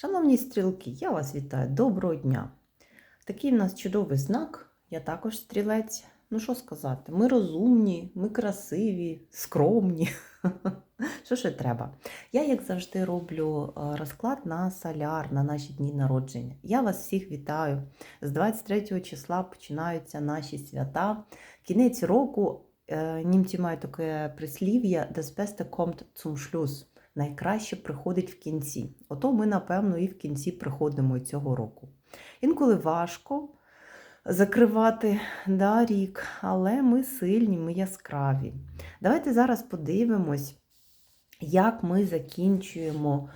Шановні стрілки, я вас вітаю. Доброго дня! Такий в нас чудовий знак. Я також стрілець. Ну що сказати, ми розумні, ми красиві, скромні. Що ще треба? Я, як завжди, роблю е, розклад на соляр, на наші дні народження. Я вас всіх вітаю. З 23 числа починаються наші свята. Кінець року е, німці мають таке прислів'я «Das Beste kommt zum Schluss» найкраще приходить в кінці. Ото ми, напевно, і в кінці приходимо і цього року. Інколи важко закривати да, рік, але ми сильні, ми яскраві. Давайте зараз подивимось, як ми закінчуємо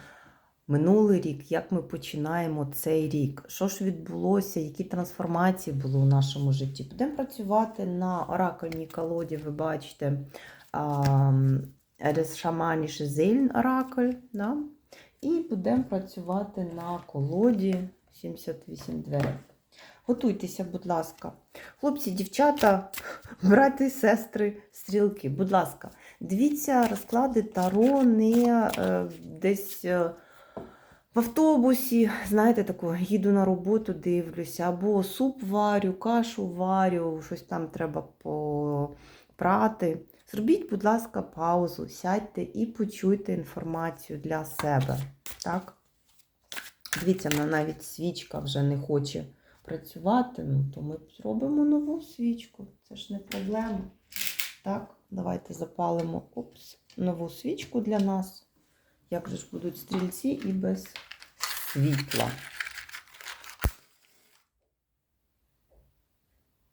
минулий рік, як ми починаємо цей рік, що ж відбулося, які трансформації були у нашому житті. Будемо працювати на оракульній колоді, ви бачите. Das шаманіше Зельн-Оракуль. Да? І будемо працювати на колоді 78 дверей. Готуйтеся, будь ласка. Хлопці, дівчата, брати, сестри, стрілки, будь ласка, дивіться розклади Таро не е, десь е, в автобусі, знаєте, таку, їду на роботу, дивлюся, або суп варю, кашу варю, щось там треба попрати. Зробіть, будь ласка, паузу, сядьте і почуйте інформацію для себе. Так? Дивіться, навіть свічка вже не хоче працювати, ну то ми зробимо нову свічку. Це ж не проблема. Так, давайте запалимо опс, нову свічку для нас. Як же ж будуть стрільці і без світла.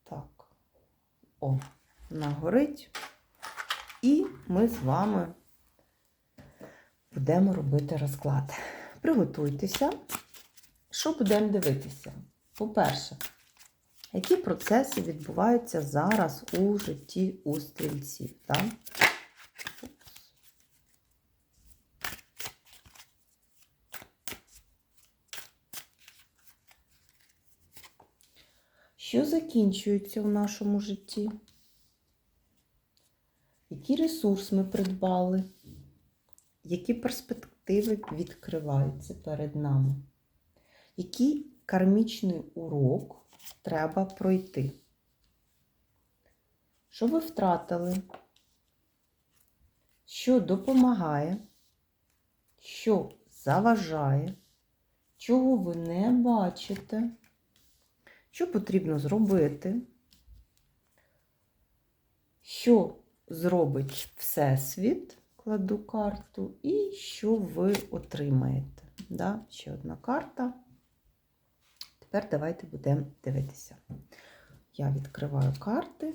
Так, о, вона горить. І ми з вами будемо робити розклад. Приготуйтеся. Що будемо дивитися? По-перше, які процеси відбуваються зараз у житті у стрільців? Що закінчується в нашому житті? Який ресурс ми придбали? Які перспективи відкриваються перед нами? Який кармічний урок треба пройти? Що ви втратили? Що допомагає? Що заважає? Чого ви не бачите? Що потрібно зробити? Що зробить Всесвіт, кладу карту, і що ви отримаєте. Да? Ще одна карта. Тепер давайте будемо дивитися. Я відкриваю карти,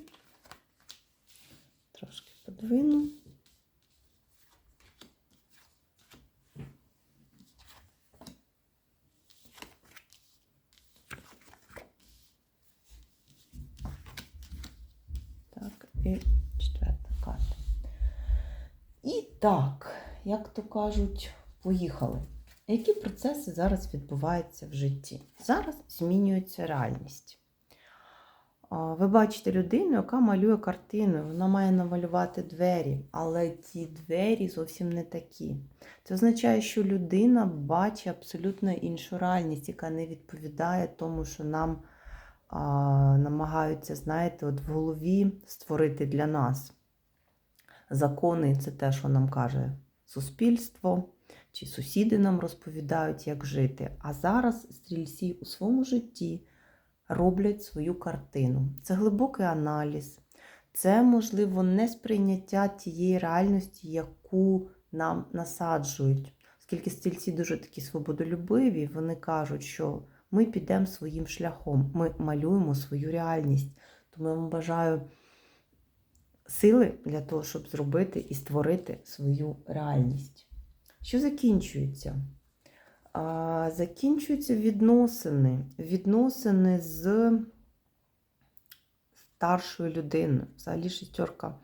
трошки подвину. Так, і четверта карта. І так, як то кажуть, поїхали. Які процеси зараз відбуваються в житті? Зараз змінюється реальність. Ви бачите людину, яка малює картину, вона має намалювати двері, але ті двері зовсім не такі. Це означає, що людина бачить абсолютно іншу реальність, яка не відповідає тому, що нам а, намагаються, знаєте, от в голові створити для нас. Закони це те, що нам каже суспільство, чи сусіди нам розповідають, як жити. А зараз стрільці у своєму житті роблять свою картину. Це глибокий аналіз, це, можливо, несприйняття тієї реальності, яку нам насаджують. Оскільки стрільці дуже такі свободолюбиві, вони кажуть, що ми підемо своїм шляхом, ми малюємо свою реальність. Тому я вам бажаю сили для того, щоб зробити і створити свою реальність. Що закінчується? А, Закінчуються відносини. Відносини з старшою людиною. Взагалі шістерка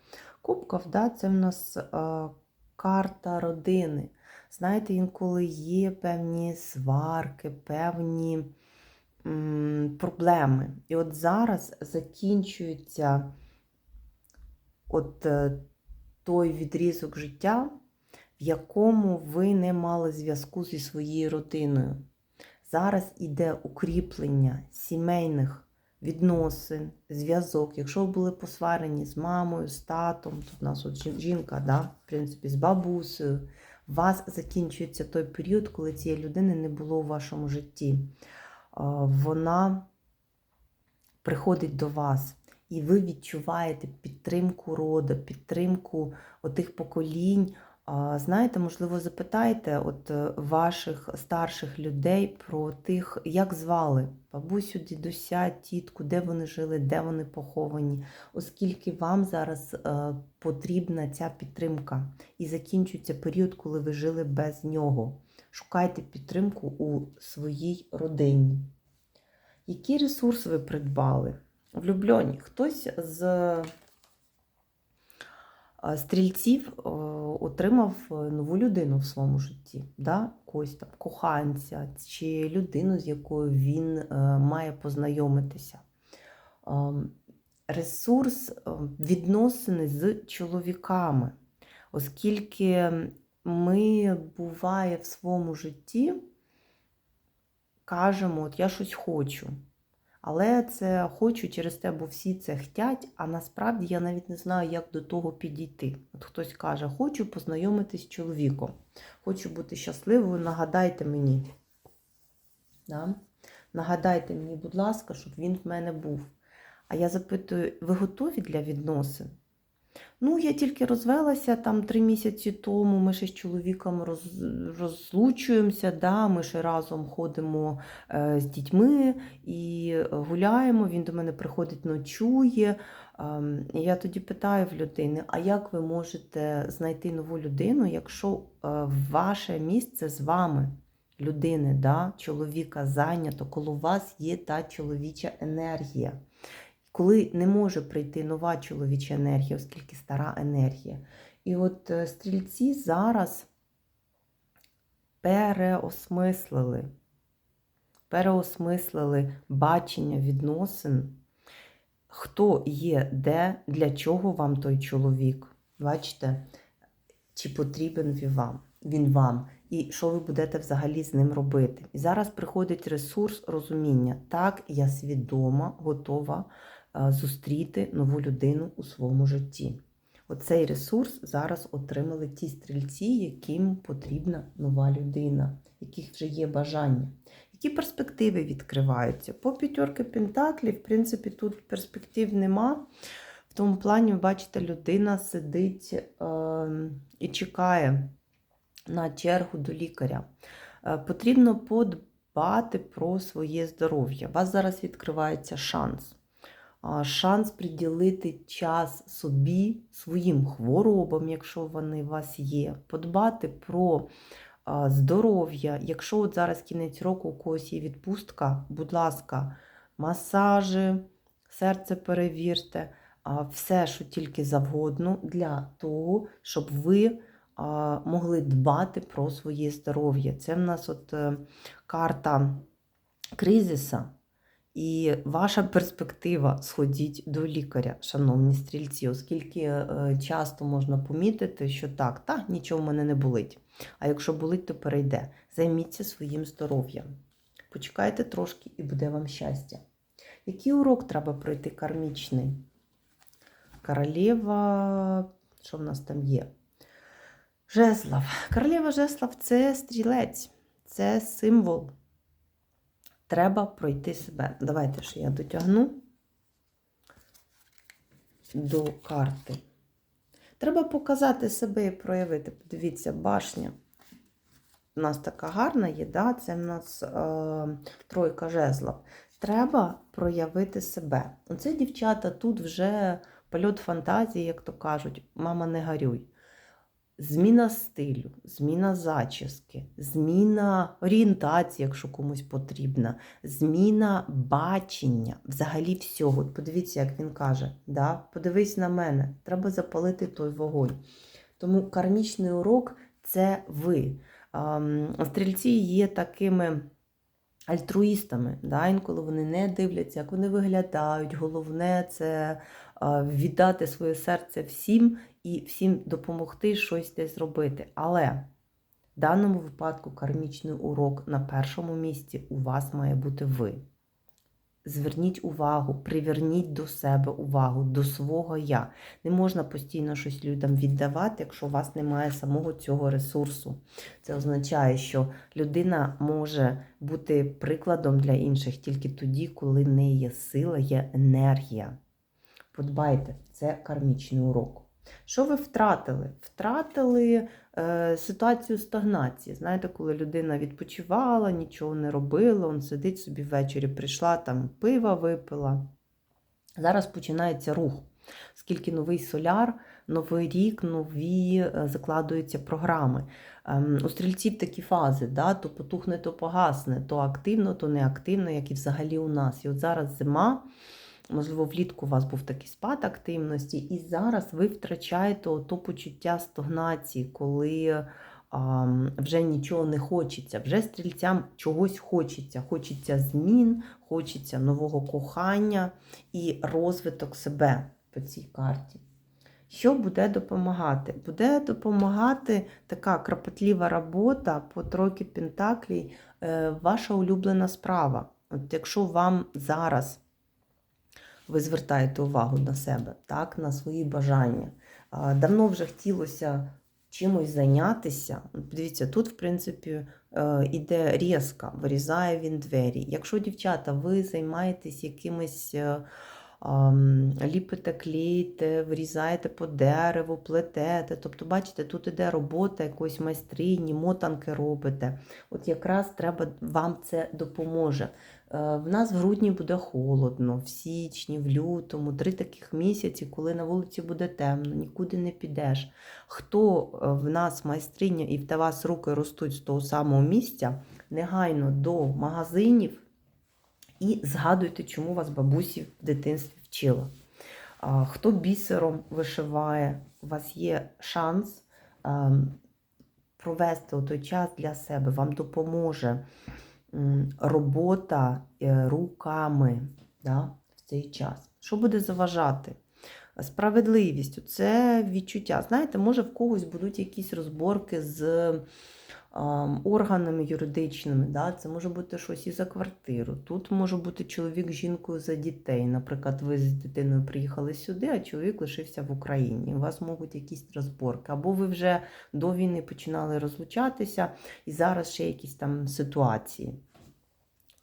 кубків, да, це в нас а, карта родини. Знаєте, інколи є певні сварки, певні м, проблеми. І от зараз закінчується от е, той відрізок життя, в якому ви не мали зв'язку зі своєю родиною. Зараз іде укріплення сімейних відносин, зв'язок. Якщо ви були посварені з мамою, з татом, тут у нас от жінка, да, в принципі, з бабусею, у вас закінчується той період, коли цієї людини не було у вашому житті. Вона приходить до вас, і ви відчуваєте підтримку роду, підтримку отих поколінь. Знаєте, можливо, запитайте от е, ваших старших людей про тих, як звали бабусю, дідуся, тітку, де вони жили, де вони поховані, оскільки вам зараз е, потрібна ця підтримка і закінчується період, коли ви жили без нього. Шукайте підтримку у своїй родині. Які ресурси ви придбали? Влюблені. Хтось з стрільців е, отримав е, нову людину в своєму житті, да? когось там коханця чи людину, з якою він е, має познайомитися. Ресурс відносини з чоловіками, оскільки ми буває в своєму житті кажемо, от я щось хочу. Але це хочу через те, бо всі це хтять, а насправді я навіть не знаю, як до того підійти. От хтось каже, хочу познайомитись з чоловіком, хочу бути щасливою, нагадайте мені. Да? Нагадайте мені, будь ласка, щоб він в мене був. А я запитую, ви готові для відносин? Ну, я тільки розвелася там три місяці тому. Ми ще з чоловіком роз, розлучуємося, да, ми ще разом ходимо е, з дітьми і гуляємо. Він до мене приходить, ночує. І я тоді питаю в людини: а як ви можете знайти нову людину, якщо е, ваше місце з вами? Людини, да, чоловіка зайнято, коло вас є та чоловіча енергія коли не може прийти нова чоловіча енергія, оскільки стара енергія. І от е, стрільці зараз переосмислили, переосмислили бачення відносин, хто є де, для чого вам той чоловік. Бачите, чи потрібен він вам, він вам, і що ви будете взагалі з ним робити. І зараз приходить ресурс розуміння. Так, я свідома, готова зустріти нову людину у своєму житті. Оцей ресурс зараз отримали ті стрільці, яким потрібна нова людина, яких вже є бажання. Які перспективи відкриваються? По п'ятерки Пентаклів, в принципі, тут перспектив нема. В тому плані, ви бачите, людина сидить е, і чекає на чергу до лікаря. Е, потрібно подбати про своє здоров'я. У вас зараз відкривається шанс. Шанс приділити час собі, своїм хворобам, якщо вони у вас є, подбати про здоров'я. Якщо от зараз кінець року у когось є відпустка, будь ласка, масажі, серце перевірте, все, що тільки завгодно, для того, щоб ви могли дбати про своє здоров'я. Це в нас от е, карта кризиса. І ваша перспектива сходіть до лікаря, шановні стрільці, оскільки е, часто можна помітити, що так, та нічого в мене не болить. А якщо болить, то перейде. Займіться своїм здоров'ям. Почекайте трошки і буде вам щастя. Який урок треба пройти кармічний? Королева, що в нас там є? Жеслав. Королева Жеслав це стрілець, це символ. Треба пройти себе. Давайте ще я дотягну до карти. Треба показати себе і проявити. Подивіться, башня. У нас така гарна є, да? це в нас е, тройка жезлов. Треба проявити себе. Оце, дівчата, тут вже польот фантазії, як то кажуть, мама не гарюй. Зміна стилю, зміна зачіски, зміна орієнтації, якщо комусь потрібна, зміна бачення, взагалі всього. Подивіться, як він каже, да? подивись на мене, треба запалити той вогонь. Тому кармічний урок це ви. Стрільці є такими альтруїстами. Да? Інколи вони не дивляться, як вони виглядають. Головне це віддати своє серце всім і всім допомогти щось десь зробити. Але в даному випадку кармічний урок на першому місці у вас має бути ви. Зверніть увагу, приверніть до себе увагу, до свого я. Не можна постійно щось людям віддавати, якщо у вас немає самого цього ресурсу. Це означає, що людина може бути прикладом для інших тільки тоді, коли в неї є сила, є енергія. Подбайте, це кармічний урок. Що ви втратили? Втратили е, ситуацію стагнації. Знаєте, коли людина відпочивала, нічого не робила, он сидить собі ввечері, прийшла, там пива випила. Зараз починається рух. Скільки новий соляр, новий рік, нові е, закладуються програми. Ем, у стрільців такі фази, да? то потухне, то погасне, то активно, то неактивно, як і взагалі у нас. І от зараз зима. Можливо, влітку у вас був такий спад активності, і зараз ви втрачаєте то почуття стагнації, коли а, вже нічого не хочеться. Вже стрільцям чогось хочеться. Хочеться змін, хочеться нового кохання і розвиток себе по цій карті. Що буде допомагати? Буде допомагати така кропотлива робота по тройки Пентаклій, е, ваша улюблена справа. От Якщо вам зараз ви звертаєте увагу на себе, так, на свої бажання. Давно вже хотілося чимось зайнятися. Дивіться, тут, в принципі, е, іде різка, вирізає він двері. Якщо, дівчата, ви займаєтесь якимись. Ліпите, клеїте, вирізаєте по дереву, плетете. Тобто, бачите, тут іде робота якоїсь майстрині, мотанки робите. От якраз треба вам це допоможе. Е, В нас в грудні буде холодно, в січні, в лютому, три таких місяці, коли на вулиці буде темно, нікуди не підеш. Хто е, в нас майстриня і в вас руки ростуть з того самого місця, негайно до магазинів і згадуйте, чому вас бабусі в дитинстві вчила. Хто бісером вишиває, у вас є шанс провести той час для себе, вам допоможе робота е, руками да, в цей час. Що буде заважати? Справедливість це відчуття. Знаєте, може в когось будуть якісь розборки з органами юридичними. Да? Це може бути щось і за квартиру. Тут може бути чоловік з жінкою за дітей. Наприклад, ви з дитиною приїхали сюди, а чоловік лишився в Україні. У вас можуть якісь розборки. Або ви вже до війни починали розлучатися, і зараз ще якісь там ситуації.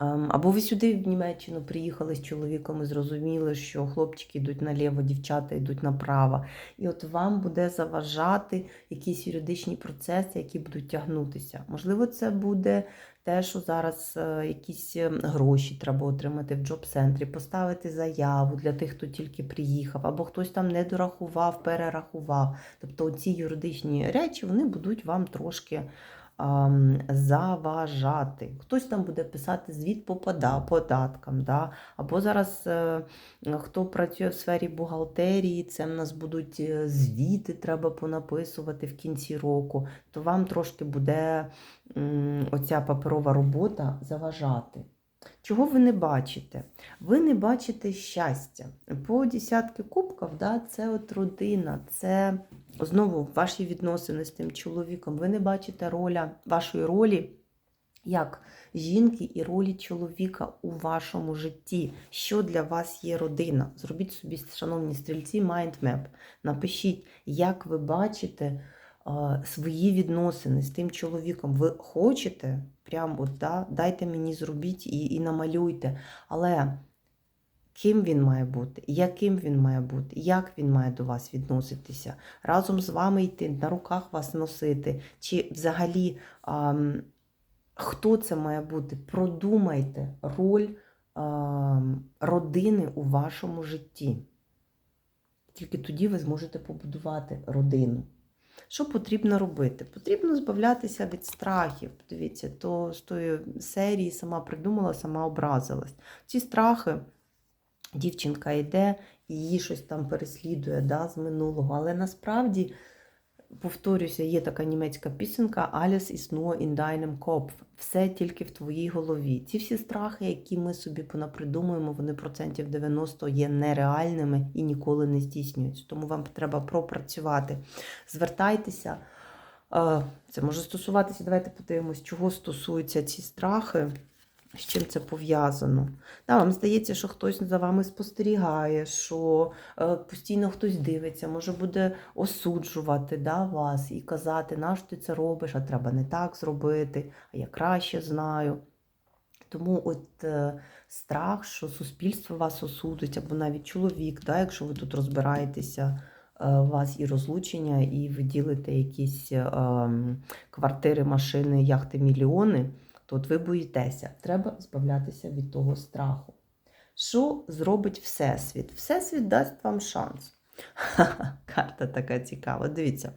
Ем, Або ви сюди в Німеччину приїхали з чоловіком і зрозуміли, що хлопчики йдуть наліво, дівчата йдуть направо. І от вам буде заважати якісь юридичні процеси, які будуть тягнутися. Можливо, це буде те, що зараз е, якісь е, гроші треба отримати в джоб-центрі, поставити заяву для тих, хто тільки приїхав, або хтось там не дорахував, перерахував. Тобто ці юридичні речі вони будуть вам трошки заважати. Хтось там буде писати звіт по податкам. Да? Або зараз е, хто працює в сфері бухгалтерії, це в нас будуть е, звіти, треба понаписувати в кінці року, то вам трошки буде оця паперова робота заважати. Чого ви не бачите? Ви не бачите щастя. По десятки кубків, да, це от родина, це знову ваші відносини з тим чоловіком. Ви не бачите роля, вашої ролі як жінки і ролі чоловіка у вашому житті. Що для вас є родина? Зробіть собі, шановні стрільці, майндмеп. Напишіть, як ви бачите свої відносини з тим чоловіком. Ви хочете, прям от, да, дайте мені зробіть і, і намалюйте. Але ким він має бути, яким він має бути, як він має до вас відноситися, разом з вами йти, на руках вас носити, чи взагалі ам, хто це має бути? Продумайте роль ам, родини у вашому житті. Тільки тоді ви зможете побудувати родину. Що потрібно робити? Потрібно збавлятися від страхів. Дивіться, то з тої серії сама придумала, сама образилась. Ці страхи, дівчинка йде її щось там переслідує да, з минулого. Але насправді повторюся, є така німецька пісенька Alles ist nur in deinem Kopf. Все тільки в твоїй голові. Ці всі страхи, які ми собі понапридумуємо, вони процентів 90 є нереальними і ніколи не здійснюються. Тому вам треба пропрацювати. Звертайтеся. Е, Це може стосуватися, давайте подивимось, чого стосуються ці страхи, з чим це пов'язано. Да, вам здається, що хтось за вами спостерігає, що е, постійно хтось дивиться, може буде осуджувати да, вас і казати, нащо ти це робиш, а треба не так зробити, а я краще знаю. Тому от е, страх, що суспільство вас осудить, або навіть чоловік, да, якщо ви тут розбираєтеся, е, у вас і розлучення, і ви ділите якісь е, квартири, машини, яхти, мільйони, то от ви боїтеся. Треба збавлятися від того страху. Що зробить Всесвіт? Всесвіт дасть вам шанс. Ха-ха, Карта така цікава. Дивіться,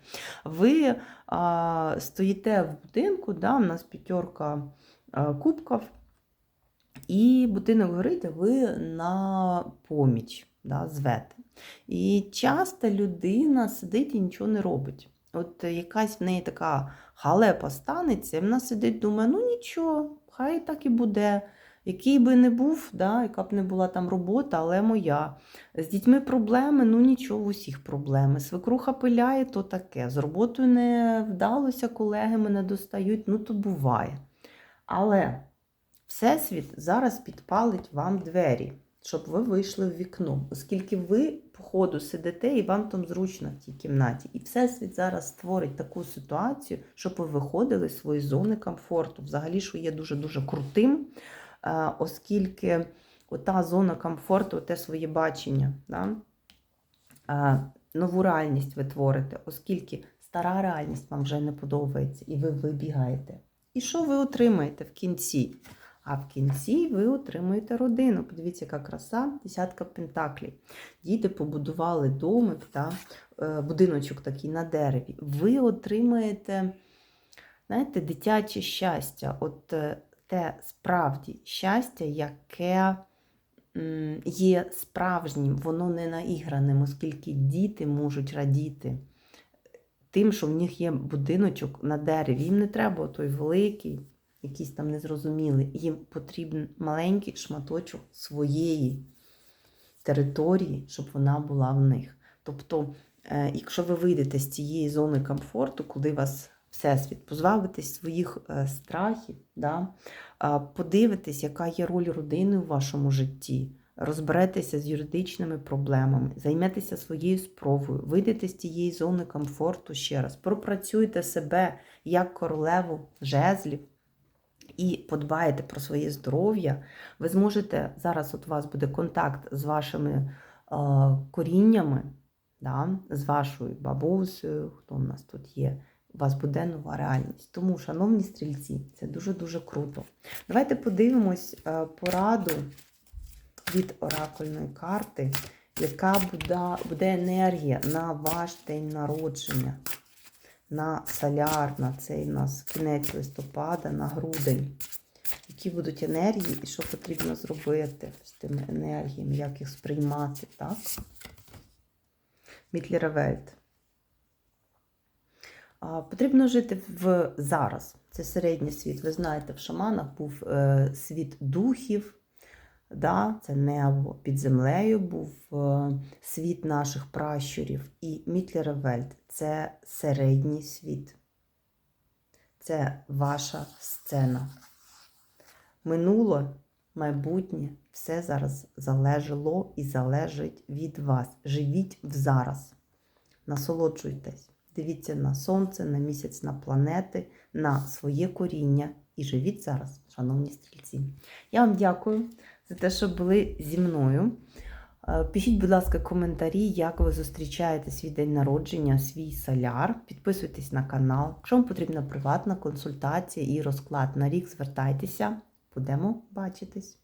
ви а, стоїте в будинку, да, у нас п'ятерка кубків, і будинок горить, а ви на поміч да, звете. І часто людина сидить і нічого не робить. От якась в неї така халепа станеться, і вона сидить, думає, ну нічого, хай так і буде. Який би не був, да, яка б не була там робота, але моя. З дітьми проблеми, ну нічого, усіх проблеми. Свекруха пиляє, то таке. З роботою не вдалося, колеги мене достають, ну то буває. Але Всесвіт зараз підпалить вам двері, щоб ви вийшли в вікно, оскільки ви, по ходу, сидите і вам там зручно в тій кімнаті. І Всесвіт зараз створить таку ситуацію, щоб ви виходили з своєї зони комфорту. Взагалі, що є дуже-дуже крутим, е, оскільки ота зона комфорту, те своє бачення, да? е, нову реальність ви творите, оскільки стара реальність вам вже не подобається, і ви вибігаєте. І що ви отримаєте в кінці? А в кінці ви отримуєте родину. Подивіться, яка краса, десятка пентаклів. Діти побудували домик та е, будиночок такий на дереві. Ви отримаєте, знаєте, дитяче щастя. От е, те справді щастя, яке є справжнім, воно не наіграним, оскільки діти можуть радіти тим, що в них є будиночок на дереві. Їм не треба той великий якісь там незрозумілі. Їм потрібен маленький шматочок своєї території, щоб вона була в них. Тобто, е, якщо ви вийдете з цієї зони комфорту, куди вас Всесвіт, позбавитесь своїх е, страхів, да? подивитесь, яка є роль родини у вашому житті, розберетеся з юридичними проблемами, займетеся своєю справою, вийдете з тієї зони комфорту ще раз, пропрацюйте себе як королеву жезлів, і подбаєте про своє здоров'я, ви зможете, зараз от у вас буде контакт з вашими е, коріннями, да, з вашою бабусею, хто у нас тут є, у вас буде нова реальність. Тому, шановні стрільці, це дуже-дуже круто. Давайте подивимось е, пораду від оракульної карти, яка буде, буде енергія на ваш день народження на соляр, на цей у нас кінець листопада, на грудень. Які будуть енергії і що потрібно зробити з тими енергіями, як їх сприймати, так? Мітлєравельт. Потрібно жити в зараз. Це середній світ. Ви знаєте, в шаманах був е, світ духів, да, це небо під землею був е, світ наших пращурів. І Мітлєравельт це середній світ. Це ваша сцена. Минуле, майбутнє, все зараз залежало і залежить від вас. Живіть в зараз. Насолоджуйтесь. Дивіться на сонце, на місяць, на планети, на своє коріння і живіть зараз, шановні стрільці. Я вам дякую за те, що були зі мною. Е, Пишіть, будь ласка, коментарі, як ви зустрічаєте свій день народження, свій соляр. Підписуйтесь на канал. Якщо вам потрібна приватна консультація і розклад на рік, звертайтеся, будемо бачитись.